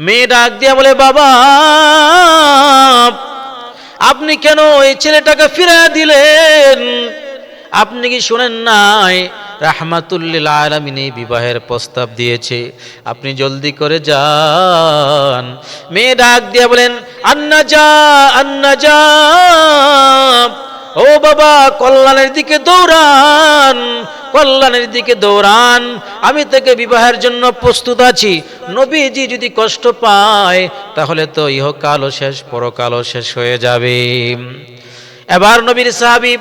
মেয়ে ডাক দিয়া বলে, বাবা, আপনি কেন এই ছেলেটাকে ফিরে দিলেন? আপনি কি শোনেন নাই? রাহমাতুল্লিল আলমিন বিবাহের প্রস্তাব দিয়েছে। আপনি জলদি করে যান। মেয়ে ডাক দিয়া বলেন, আন্না যা আন্না যা। ও বাবা, কল্যাণের দিকে দৌড়ান। কল্যাণের দিকে দৌড়ান। আমি তাকে বিবাহের জন্য প্রস্তুত আছি। নবীজি যদি কষ্ট পায়, তাহলে তো ইহকালও শেষ, পরকালও শেষ হয়ে যাবে। এবার নবীর সাহাবি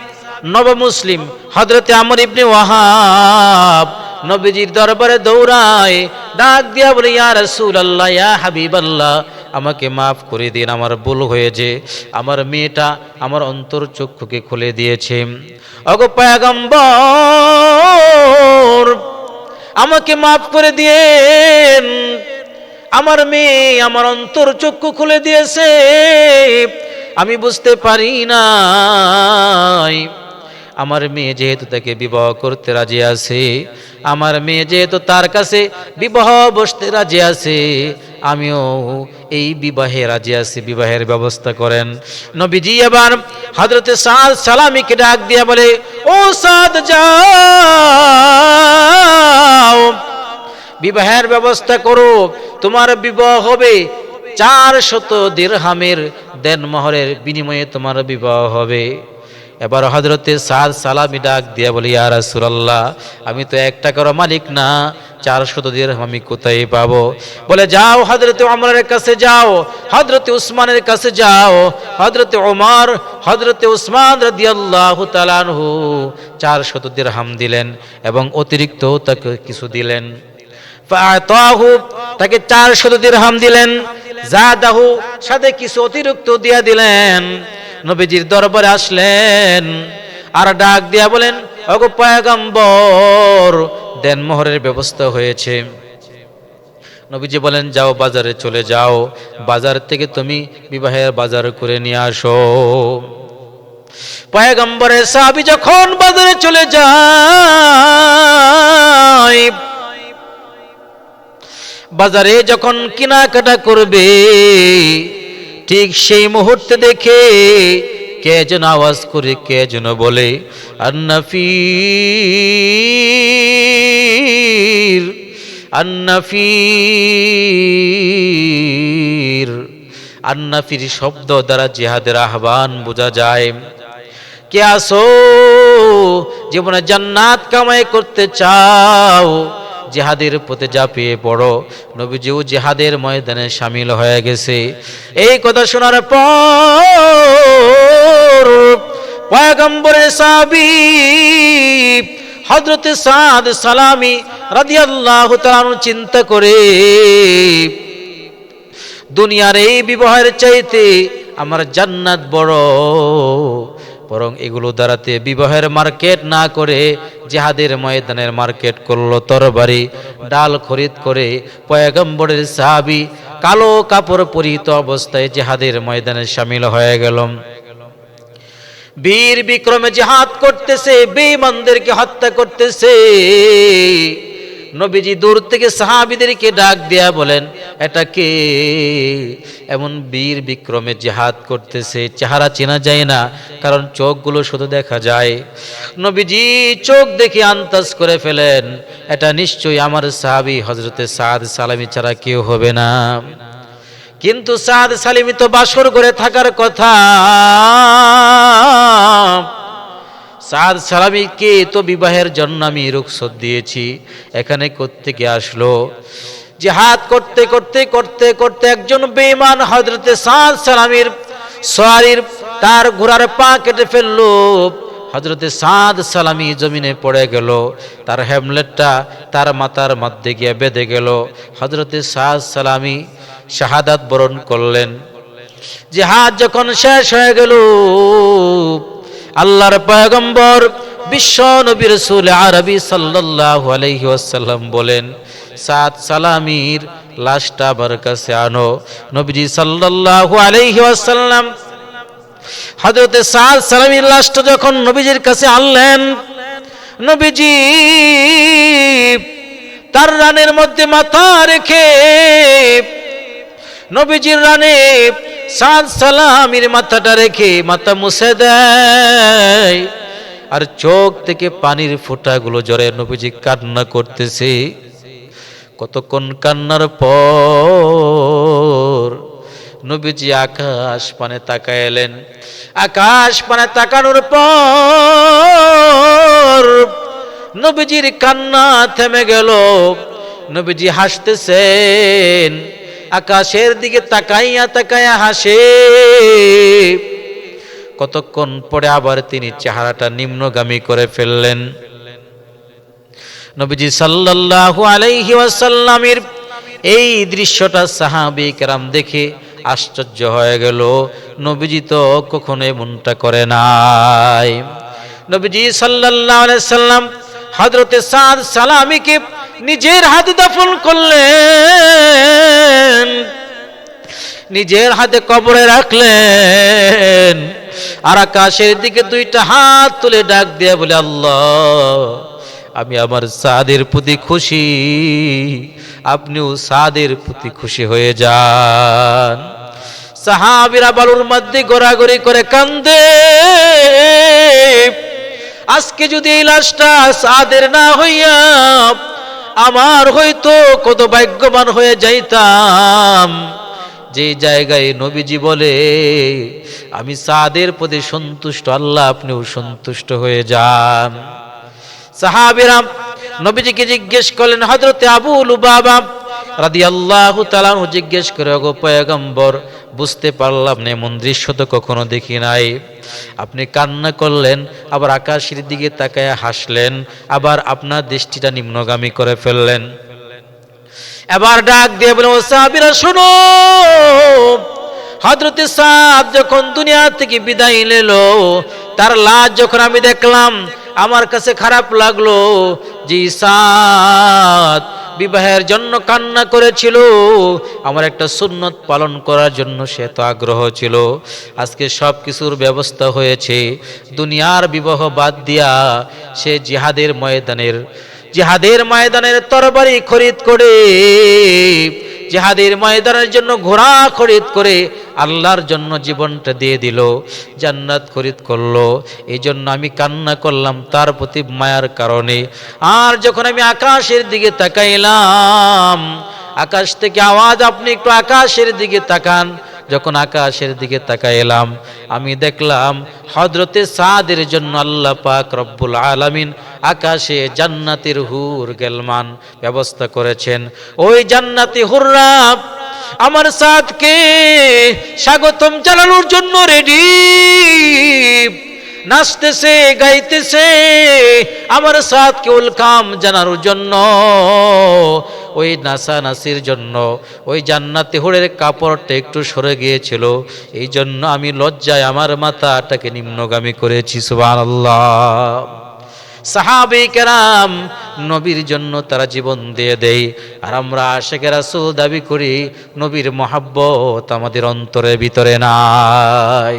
নব মুসলিম হজরতে আমর ইবনে ওয়াহাব নবীজির দরবারে দৌড়ায়, ডাক দিয়া বলে, ইয়া রাসূলুল্লাহ, ইয়া হাবিবাল্লাহ আমাকে মাফ করে দিন, আমার ভুল হয়েছে। আমার মেয়েটা আমার অন্তর চক্ষুকে খুলে দিয়েছে। অগো পয়গম্বর, আমাকে মাফ করে দিয়েন। আমার মেয়ে আমার অন্তর চক্ষু খুলে দিয়েছে। আমি বুঝতে পারি না আমার মেয়ে যেহেতু তাকে বিবাহ করতে রাজি আছে, আমার মেয়ে যেহেতু তার কাছে বিবাহ বসতে রাজি আছে আমিও এই বিবাহে রাজি আছি, বিবাহের ব্যবস্থা করেন। নবীজি এবার হজরতে সাদ সালামিকে ডাক দিয়া বলে, ও সাদ, যাও। বিবাহের ব্যবস্থা করো, তোমার বিবাহ হবে চার শত দেন মোহরের বিনিময়ে তোমার বিবাহ হবে। এবার হজরতে সাদ সালামি ডাক দিয়া বলি আর রাসূলুল্লাহ, আমি তো এক টাকারও মালিক না চার শত দিরহাম আমি কোথায় পাবো? বলে, যাও হজরতে ওমরের কাছে যাও হজরতে উসমানের কাছে যাও হজরতে ওমর হজরতে উসমান রাদিয়াল্লাহু তাআলা আনহু চার শত হাম দিলেন এবং অতিরিক্ত তাকে কিছু দিলেন। তাকে চার শত হাম দিলেন। জাদাহু সাথে কিছু অতিরিক্ত দিয়া দিলেন। নবীজির দরবারে আসলেন। আর ডাক দিয়া বলেন অগো পয়গম্বর, দেন মোহরের ব্যবস্থা হয়েছে। নবীজি বলেন, যাও বাজারে চলে যাও। বাজার থেকে তুমি বিবাহের বাজার করে নিয়ে আসো। পয়গম্বরের সাহাবি যখন বাজারে চলে যায় বাজারে যখন কেনাকাটা করবে, ঠিক সেই মুহূর্তে দেখে কে যেন আওয়াজ করে, কে যেন বলে, আন্নাফির আন্নাফির। আন্নাফির শব্দ দ্বারা জিহাদের আহ্বান বোঝা যায়। কে আসো, জীবনে জান্নাত কামাই করতে চাও জেহাদের পথে ঝাঁপিয়ে পড়ো। নবীজিও জেহাদের ময়দানে সামিল হয়ে গেছে। এই কথা শোনার পর পয়গম্বরের সাবি হজরতে সাদ সালামি রাদিয়াল্লাহু তাআলা চিন্তা করে, দুনিয়ার এই বিবাহের চাইতে আমার জান্নাত বড়। বরং এগুলো দ্বারাতে বিবাহের মার্কেট না করে জেহাদের ময়দানের মার্কেট করল তরবারি, ডাল খরিদ করে পয়গম্বরের সাহাবি কালো কাপড় পরিহিত অবস্থায় জেহাদের ময়দানে সামিল হয়ে গেল বীর বিক্রমে জেহাদ করতেছে, বেঈমানদেরকে হত্যা করতেছে। নবীজি দূর থেকে সাহাবিদেরকে ডাক দেয়া বলেন, এটা কে? এমন বীর বিক্রমে জেহাদ করতেছে, চেহারা চেনা যায় না, কারণ চোখগুলো শুধু দেখা যায়। নবীজি চোখ দেখে আন্তাজ করে ফেলেন, এটা নিশ্চয়ই আমার সাহাবি হজরতে সাদ সালামি ছাড়া কেউ হবে না। কিন্তু সাদ সালিমি তো বাসর করে থাকার কথা। সাদ সালামিকে তো বিবাহের জন্য আমি রুখসত দিয়েছি? এখানে কোত্থেকে আসলো, জেহাদ করতে করতে করতে করতে একজন বেঈমান হজরতে সাদ সালামির সোয়ারির তার ঘোড়ার পা কেটে ফেলল। হজরতে সাদ সালামি জমিনে পড়ে গেল, তার হ্যামলেটটা তার মাথার মধ্যে গিয়ে বেঁধে গেল। হজরতে সাদ সালামি শাহাদাত বরণ করলেন। জেহাদ যখন শেষ হয়ে গেল আল্লাহর পয়গম্বর বিশ্ব নবীর রসুল আরবি সাল্লাল্লাহু আলাইহি ওয়াসাল্লাম বলেন, সাত সালামির লাশটা আমার কাছে আনো। নবীজি সাল্লাল্লাহু আলাইহি ওয়াসাল্লাম হযরতে সাদ সালামির লাশটা যখন নবীজির কাছে আনলেন, নবীজি তার রানের মধ্যে মাথা রেখে, নবীজির রানে সাদ সালামির মাথাটা রেখে মাথা মুছে দেয়। আর চোখ থেকে পানির ফোঁটাগুলো জরে নবীজি কান্না করতেছে। কতক্ষণ কান্নার পর নবীজি আকাশ পানে তাকায় এলেন। আকাশ পানে তাকানোর পর নবীজির কান্না থেমে গেল। নবীজি হাসতেছেন। আকাশের দিকে তাকাইয়া তাকাইয়া হাসে। কতক্ষণ পরে আবার তিনি চেহারাটা নিম্নগামী করে ফেললেন। নবীজি সাল্লাল্লাহু আলাইহি ওয়াসাল্লামের এই দৃশ্যটা সাহাবী কেরাম দেখে আশ্চর্য হয়ে গেল। নবীজি তো কখনো এমনটা করে নাই। নবীজি সাল্লাল্লাহু আলাইহি সাল্লাম হযরতে সাদ সালামীকে নিজের হাতে দাফন করলেন, নিজের হাতে কবরে রাখলেন, আর আকাশের দিকে দুইটা হাত তুলে ডাক দিয়ে বলে, আল্লাহ, আমি আমার সাদের প্রতি খুশি। আপনিও সাদের প্রতি খুশি হয়ে যান। সাহাবিরা বালুর মধ্যে গোড়াগড়ি করে কান্দে। আজকে যদি এই লাশটা সাদের না হইয়া আমার হয়তো কত ভাগ্যবান হয়ে যাইতাম। যে জায়গায় নবীজি বলে, আমি সাদের প্রতি সন্তুষ্ট, আল্লাহ আপনিও সন্তুষ্ট হয়ে যান। সাহাবিরাম নবীজিকে জিজ্ঞেস করলেন হজরতে আবু বাবা রাদি আল্লাহ তালানু জিজ্ঞেস করে গো পয়গম্বর, বুঝতে পারলাম না, এমন দৃশ্য তো কখনো দেখি নাই আপনি কান্না করলেন, আবার আকাশের দিকে তাকায় হাসলেন, আবার আপনার দৃষ্টিটা নিম্নগামী করে ফেললেন। এবার ডাক দিয়ে বলে ও সাহাবিরা, শোনো। হজরতে সাদ যখন দুনিয়া থেকে বিদায় নিল, তার লাশ যখন আমি দেখলাম, আমার কাছে খারাপ লাগল যে সাদ বিবাহের জন্য কান্না করেছিল। আমার একটা সুন্নত পালন করার জন্য সে তো আগ্রহ ছিল। আজকে সব কিছুর ব্যবস্থা হয়েছে। দুনিয়ার বিবাহ বাদ দিয়া সে জিহাদের ময়দানের জিহাদের ময়দানের তরবারি খরিদ করে, জেহাদের ময়দানের জন্য ঘোড়া খরিদ করে আল্লাহর জন্য জীবনটা দিয়ে দিল, জান্নাত খরিদ করল। এই জন্য আমি কান্না করলাম, তার প্রতি মায়ার কারণে। আর যখন আমি আকাশের দিকে তাকাইলাম, আকাশ থেকে আওয়াজ, আপনি একটু আকাশের দিকে তাকান। যখন আকাশের দিকে তাকাইলাম, আমি দেখলাম হজরতে সাদের জন্য আল্লাহ পাক রব্বুল আলামিন আকাশে জান্নাতের হুর গেলমান ব্যবস্থা করেছেন। ওই জান্নাতি হুররা আমার সাদকে স্বাগতম জানানোর জন্য রেডি নাচতেছে, গাইতেছে, আমার সাদকে উলকাম জানানোর জন্য। ওই নাসা নাসির জন্য, ওই জান্নাতি হুড়ের কাপড়টা একটু সরে গিয়েছিল। এই জন্য আমি লজ্জায় আমার মাথাটাকে নিম্নগামী করেছি সুবান আল্লাহ সাহাবে কেরাম নবীর জন্য তারা জীবন দিয়ে দেয় আর আমরা আশেখের রাসূল দাবি করি, নবীর মহাব্বত আমাদের অন্তরে ভিতরে নাই।